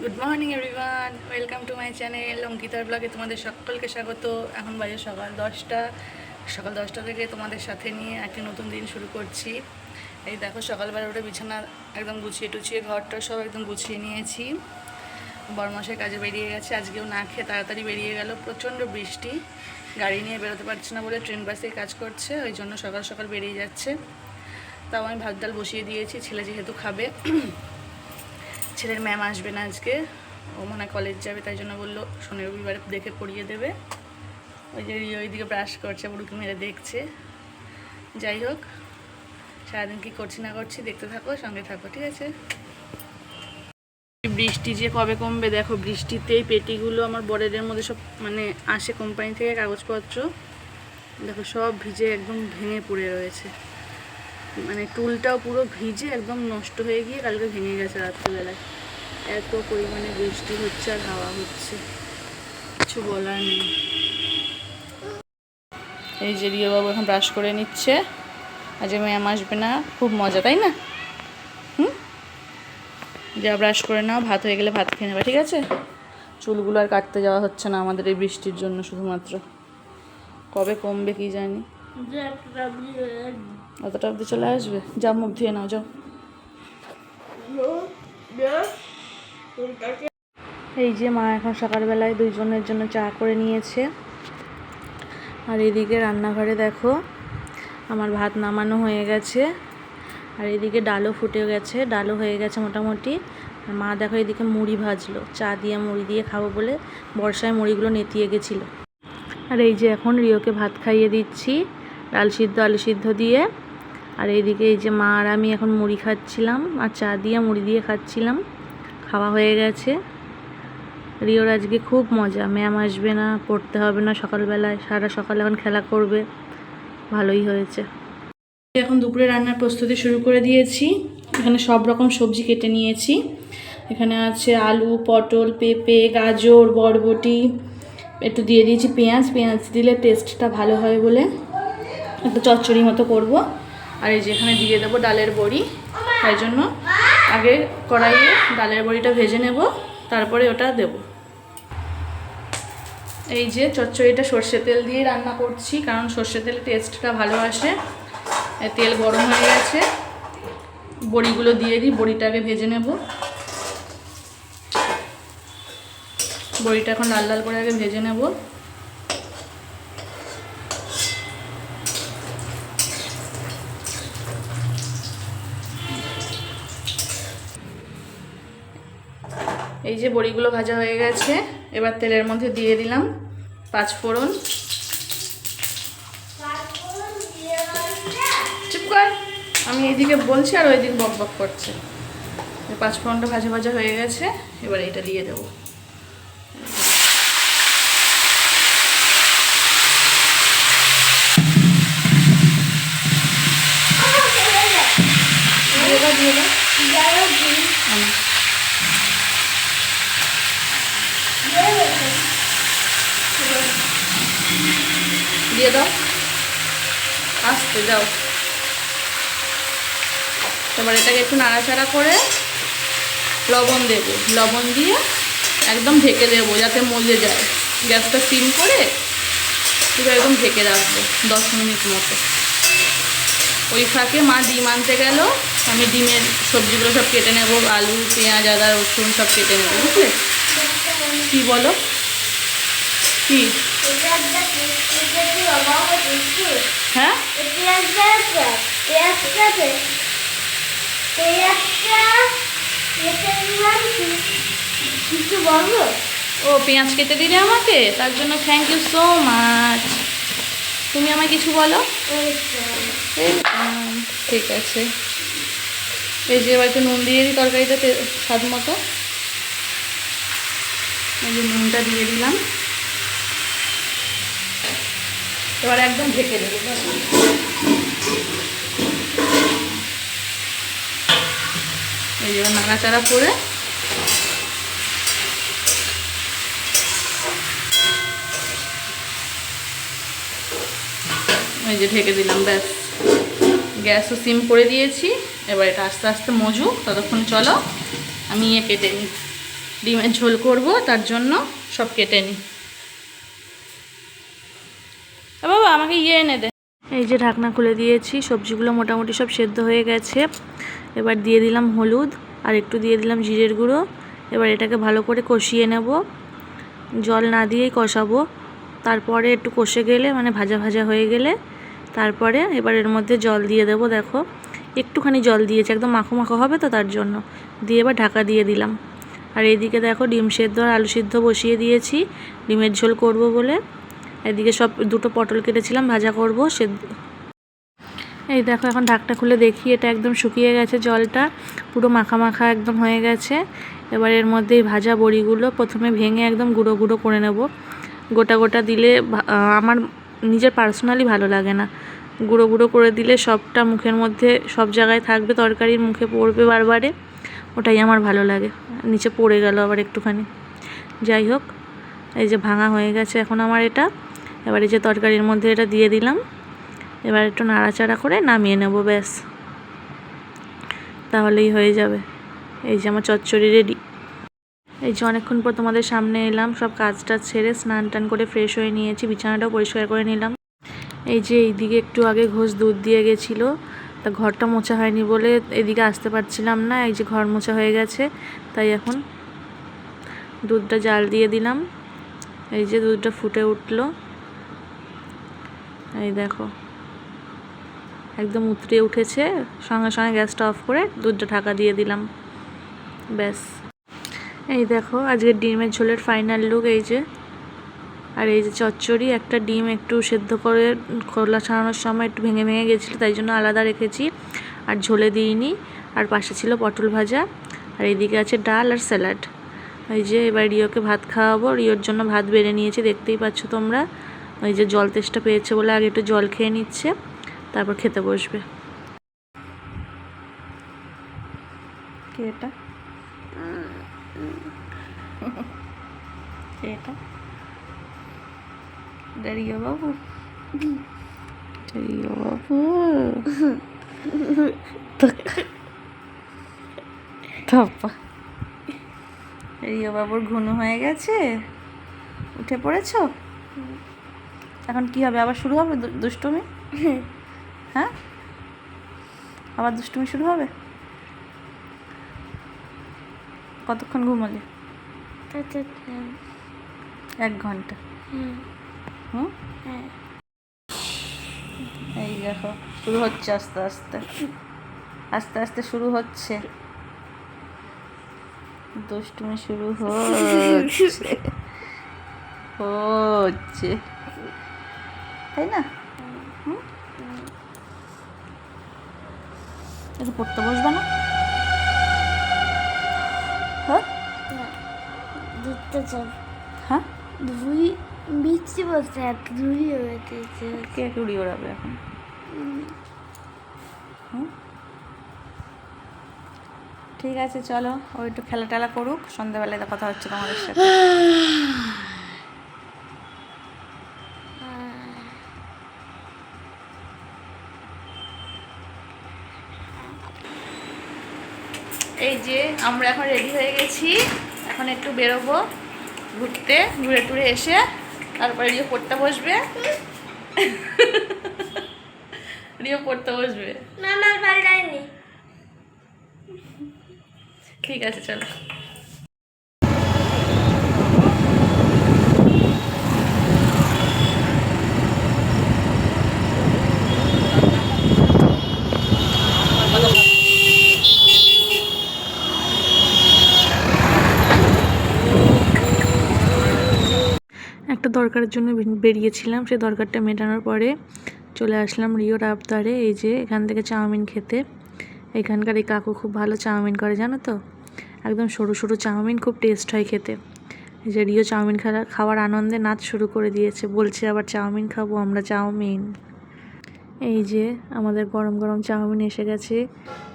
Good morning everyone welcome to my channel অঙ্কিতার ব্লগে তোমাদের সকলকে স্বাগত। এখন বাজে সকাল দশটা। সকাল দশটা থেকে তোমাদের সাথে নিয়ে একটি নতুন দিন শুরু করছি। এই দেখো, সকালবেলা উঠে বিছানা একদম গুছিয়ে টুছিয়ে ঘরটা সব একদম গুছিয়ে নিয়েছি। বরমাসের কাজে বেরিয়ে গেছে, আজকেও না খেয়ে তাড়াতাড়ি বেরিয়ে গেল। প্রচণ্ড বৃষ্টি। গাড়ি নিয়ে বেরোতে পারছে না বলে ট্রেন বাসে কাজ করছে, ওই জন্য সকাল সকাল বেরিয়ে যাচ্ছে। তাও আমি ভাত ডাল বসিয়ে দিয়েছি, ছেলে যেহেতু খাবে। ছেলের ম্যাম আসবে না আজকে। ও মনে কলেজ যাবে, তাই জন্য বলল, শনি রবিবার দেখে পড়িয়ে দেবে। ওই যে রিও ওইদিকে ব্রাশ করছে, বুড়ুকে মেরে দেখছে। যাই হোক, সারাদিন কী করছি না করছি দেখতে থাকো, সঙ্গে থাকো, ঠিক আছে? বৃষ্টি যে কবে কমবে, দেখো বৃষ্টিতেই পেটিগুলো আমার বরেদের মধ্যে সব মানে আসে কোম্পানি থেকে কাগজপত্র। দেখো সব ভিজে একদম ভেঙে পড়ে রয়েছে। মানে টুলটাও পুরো ভিজে একদম নষ্ট হয়ে গিয়ে কালকে ভেঙে গেছে রাত্রিবেলায়। এত পরিমাণে বৃষ্টি হচ্ছে আর হাওয়া হচ্ছে। কিছু বলার নেই। এই যে রিয়াবাবু এখন ব্রাশ করে নিচ্ছে। আজ ম্যাম আসবে না, খুব মজা, তাই না? হুম? যা ব্রাশ করে নাও, ভাত হয়ে গেলে ভাত খেয়ে নেবে, ঠিক আছে? চুলগুলো আর কাটতে যাওয়া হচ্ছে না আমাদের এই বৃষ্টির জন্য শুধুমাত্র। কবে কমবে কি জানি। অতটা অবধি চলে আসবে? যা মুখ ধুয়ে নাও যাও। এই যে মা এখন সকালবেলায় দুইজনের জন্য চা করে নিয়েছে। আর এদিকে রান্নাঘরে দেখো আমার ভাত নামানো হয়ে গেছে। আর এদিকে ডালও ফুটে গেছে ডালও হয়ে গেছে মোটামুটি। আর মা দেখো এদিকে মুড়ি ভাজলো চা দিয়ে মুড়ি দিয়ে খাব বলে বর্ষায় মুড়িগুলো নেতিয়ে গেছিল। আর এই যে এখন রিওকে ভাত খাইয়ে দিচ্ছি। ডাল সিদ্ধ, আলু সিদ্ধ দিয়ে। আর এইদিকে এই যে মা আর আমি এখন মুড়ি খাচ্ছিলাম, আর চা দিয়ে মুড়ি দিয়ে খাচ্ছিলাম। খাওয়া হয়ে গেছে। রিওর আজকে খুব মজা, ম্যাম আসবে না, পড়তে হবে না সকালবেলায়, সারা সকাল এখন খেলা করবে। ভালোই হয়েছে। এখন দুপুরে রান্নার প্রস্তুতি শুরু করে দিয়েছি। এখানে সব রকম সবজি কেটে নিয়েছি। এখানে আছে আলু, পটল, পেঁপে, গাজর, বরবটি। একটু দিয়ে দিয়েছি পেঁয়াজ পেঁয়াজ দিলে টেস্টটা ভালো হয় বলে। একটু চচ্চড়ি মতো করব। আর এই যে এখানে দিয়ে দেবো ডালের বড়ি। তাই জন্য আগে কড়াইয়ে ডালের বড়িটা ভেজে নেব, তারপরে ওটা দেব। এই যে চচ্চড়িটা সর্ষে তেল দিয়ে রান্না করছি, কারণ সর্ষে তেলে টেস্টটা ভালো আসে। তেল গরম হয়ে গেছে। বড়িগুলো দিয়ে দিই বড়িটাকে ভেজে নেব। বড়িটা এখন লাল লাল করে আগে ভেজে নেব। এই যে বড়িগুলো ভাজা হয়ে গেছে এবার তেলের মধ্যে দিয়ে দিলাম পাঁচ ফোড়ন। চুপ কর। আমি এইদিকে বলছি আর ওইদিকে বক বক করছে। পাঁচ ফোড়নটা ভাজা ভাজা হয়ে গেছে এবার এটা দিয়ে দেবো। দিয়ে দাও। দিয়ে দাও হুম। দিয়ে দাও। আসতে যাও। এবার এটাকে একটু নাড়াচাড়া করে লবণ দেব। লবণ দিয়ে একদম ঢেকে দেবো যাতে মজে যায়। গ্যাসটা সিম করে পুরো একদম ঢেকে রাখব দশ মিনিট মতো। ওই ফাঁকে মা ডিম আনতে গেল। আমি ডিমের সবজিগুলো সব কেটে নেব। আলু, পেঁয়াজ, আদা, রসুন সব কেটে নেব, বুঝলে? কী বলো? কী? হ্যাঁ? কিছু বলব ও, পেঁয়াজ কেটে দিলে আমাকে? তার জন্য থ্যাংক ইউ সো মাচ তুমি আমায় কিছু বলো? ঠিক আছে। এই যে, এবার একটু নুন দিয়ে দিই তরকারিতে তে- স্বাদ মতো। এই নুনটা দিয়ে দিলাম। এবার একদম ঢেকে দেবো। এই যে নাড়াচাড়া করে এই যে ঢেকে দিলাম, ব্যাস। গ্যাসও সিম করে দিয়েছি, এবার এটা আস্তে আস্তে মজুক ততক্ষণ চলো, আমি ইয়ে কেটে নিই। ডিমের ঝোল করব, তার জন্য সব কেটে নিই। বাবা, আমাকে ইয়ে এনে দে। এই যে ঢাকনা খুলে দিয়েছি, সবজিগুলো মোটামুটি সব সেদ্ধ হয়ে গেছে। এবার দিয়ে দিলাম হলুদ, আর একটু দিয়ে দিলাম জিরের গুঁড়ো। এবার এটাকে ভালো করে কষিয়ে নেব। জল না দিয়েই কষাবো। তারপরে একটু কষে গেলে মানে ভাজা ভাজা হয়ে গেলে, তারপরে এবার এর মধ্যে জল দিয়ে দেবো, দেখো। একটুখানি জল দিয়েছে, একদম মাখো মাখো হবে তো তার জন্য। দিয়ে এবার ঢাকা দিয়ে দিলাম। আর এদিকে দেখো ডিম সেদ্ধ আর আলু সিদ্ধ বসিয়ে দিয়েছি। ডিমের ঝোল করব বলে। এদিকে সব দুটো পটল কেটেছিলাম, ভাজা করব, সে এই দেখো এখন ঢাকটা খুলে দেখি, এটা একদম শুকিয়ে গেছে জলটা, পুরো মাখা মাখা একদম হয়ে গেছে। এবার এর মধ্যে ভাজা বড়িগুলো প্রথমে ভেঙে একদম গুঁড়ো গুঁড়ো করে নেব। গোটা গোটা দিলে আমার নিজের পার্সোনালি ভালো লাগে না। গুঁড়ো গুঁড়ো করে দিলে সবটা মুখের মধ্যে সব জায়গায় থাকবে, তরকারির মুখে পড়বে বারবারে, ওটাই আমার ভালো লাগে। নিচে পড়ে গেল আবার একটুখানি। যাই হোক, এই যে ভাঙা হয়ে গেছে এখন আমার এটা। এবার যে তরকারির মধ্যে এটা দিয়ে দিলাম। এবার একটু নাড়াচাড়া করে নামিয়ে নেব, ব্যাস। তাহলেই হয়ে যাবে। এই যে আমার চচ্চড়ি রেডি এই যে অনেকক্ষণ পর তোমাদের সামনে এলাম, সব কাজ টাজ ছেড়ে স্নান টান করে ফ্রেশ হয়ে নিয়েছি, বিছানাটাও পরিষ্কার করে নিলাম। এই যে এইদিকে একটু আগে ঘোষ দুধ দিয়ে গেছিল, তা ঘরটা মোছা হয়নি বলে এদিকে আসতে পারছিলাম না, এই যে ঘর মোছা হয়ে গেছে, তাই এখন দুধটা জাল দিয়ে দিলাম। এই যে দুধটা ফুটে উঠল। এই দেখো। একদম উতরে উঠেছে, সঙ্গে সঙ্গে গ্যাসটা অফ করে দুধটা ঢাকা দিয়ে দিলাম। ব্যাস। এই দেখো আজকে ডিমের ঝোলের ফাইনাল লুক এই যে। আর এই যে চচ্চড়ি, একটা ডিম একটু সেদ্ধ করে খোলা ছাড়ানোর সময় একটু ভেঙে ভেঙে গেছিল, তাই জন্য আলাদা রেখেছি। আর ঝোলে দিইনি, আর পাশে ছিল পটল ভাজা। আর এইদিকে আছে ডাল আর স্যালাড। এই যে এবার রিওকে ভাত খাওয়াবো, রিওর জন্য ভাত বেড়ে নিয়েছি, দেখতেই পাচ্ছ তোমরা। ওই যে জল তেষ্টা পেয়েছে বলে আগে একটু জল খেয়ে নিচ্ছে তারপর খেতে বসবে। কি এটা? কে এটা? এটা রিও বাবু। রিও বাবু। থাপ্পা রিও বাবুর ঘুনু হয়ে গেছে? উঠে পড়েছো? এখন কি হবে? আবার শুরু হবে দুষ্টুমি? হ্যাঁ? আবার দুষ্টুমি শুরু হবে? কতক্ষণ ঘুমালে? এক ঘণ্টা। হুম। এই দেখো শুরু হচ্ছে আস্তে আস্তে। আস্তে আস্তে শুরু হচ্ছে। দুষ্টুমি শুরু হচ্ছে। হচ্ছে। তাই না? একটু পড়তে বসবে না? হ্যাঁ? চাপ হ্যাঁ? এত কে ওড়াবে এখন? ঠিক আছে চলো। ও একটু খেলা টেলা করুক। সন্ধ্যাবেলায় কথা হচ্ছে তোমাদের সাথে এই যে আমরা এখন রেডি হয়ে গেছি। এখন একটু বেরোবো ঘুরতে ঘুরে টুরে এসে তারপরে রিও পড়তে বসবে। রিও পড়তে বসবে। ঠিক আছে চলো। দরকারের জন্য বেরিয়েছিলাম। সেই দরকারটা মেটানোর পরে চলে আসলাম রিওর আবদারে এই যে এখান থেকে চাউমিন খেতে। এখানকার এই কাকু খুব ভালো চাউমিন করে, জানো তো? একদম সরু সরু চাউমিন, খুব টেস্ট হয় খেতে। এই যে রিও চাউমিন খাওয়া খাওয়ার আনন্দে নাচ শুরু করে দিয়েছে। বলছে আবার চাউমিন খাব, আমরা চাউমিন। এই যে আমাদের গরম গরম চাউমিন এসে গেছে।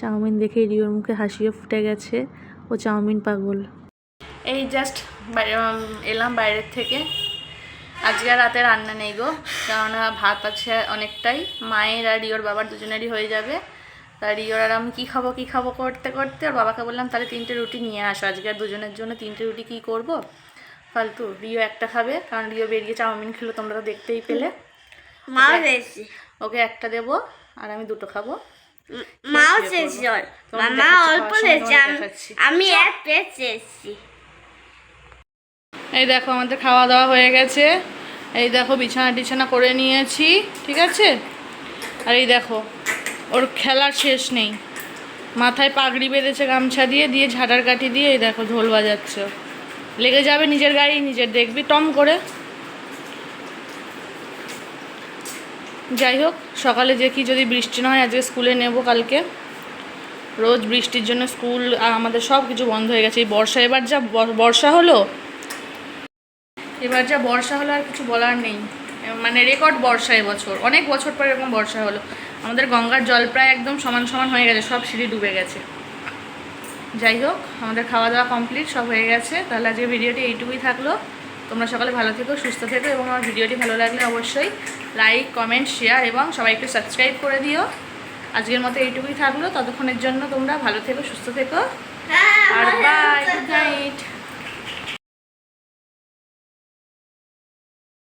চাউমিন দেখে রিওর মুখে হাসিও ফুটে গেছে। ও চাউমিন পাগল। এই জাস্ট এলাম বাইরের থেকে। আজকে আর রাতে রান্না নেই গো কেননা ভাত আছে অনেকটাই। মায়ের আর রিওর বাবার দুজনেরই হয়ে যাবে। তা রিওর আর আমি কী খাব কী খাব করতে করতে? ওর বাবাকে বললাম তাহলে তিনটে রুটি নিয়ে আসো। আজকে আর দুজনের জন্য তিনটে রুটি কী করব? ফালতু রিও একটা খাবে কারণ রিও বেরিয়ে চাউমিন খেলো তোমরা তো দেখতেই পেলে। চেয়েছি ওকে একটা দেবো আর আমি দুটো খাব। মাও চেয়েছি মামা অল্প চেয়েছি আমি- আমি এক প্লেট চেয়েছি এই দেখো আমাদের খাওয়া দাওয়া হয়ে গেছে। এই দেখো বিছানা টিছানা করে নিয়েছি, ঠিক আছে? আর এই দেখো, ওর খেলার শেষ নেই। মাথায় পাগড়ি বেঁধেছে গামছা দিয়ে দিয়ে ঝাঁটার কাঠি দিয়ে এই দেখো ঢোল বাজাচ্ছে। লেগে যাবে নিজের গাড়ি নিজের দেখবি, টম করে। যাই হোক, সকালে দেখি যদি বৃষ্টি না হয়, আজকে স্কুলে নেব কালকে। রোজ বৃষ্টির জন্য স্কুল, আমাদের সব কিছু বন্ধ হয়ে গেছে। এই বর্ষা এবার যা, বর্ষা হলো এবার যা বর্ষা হলো আর কিছু বলার নেই। মানে রেকর্ড বর্ষা এবছর। অনেক বছর পর এরকম বর্ষা হলো। আমাদের গঙ্গার জল প্রায় একদম সমান সমান হয়ে গেছে সব সিঁড়ি ডুবে গেছে। যাই হোক আমাদের খাওয়া দাওয়া কমপ্লিট সব হয়ে গেছে। তাহলে আজকে ভিডিওটি এইটুকুই থাকল। তোমরা সকালে ভালো থেকো সুস্থ থেকো এবং আমার ভিডিওটি ভালো লাগলে অবশ্যই লাইক কমেন্ট শেয়ার এবং সবাই একটু সাবস্ক্রাইব করে দিও। আজকের মতো এইটুকুই থাকল। ততক্ষণের জন্য তোমরা ভালো থেকো সুস্থ থেকো।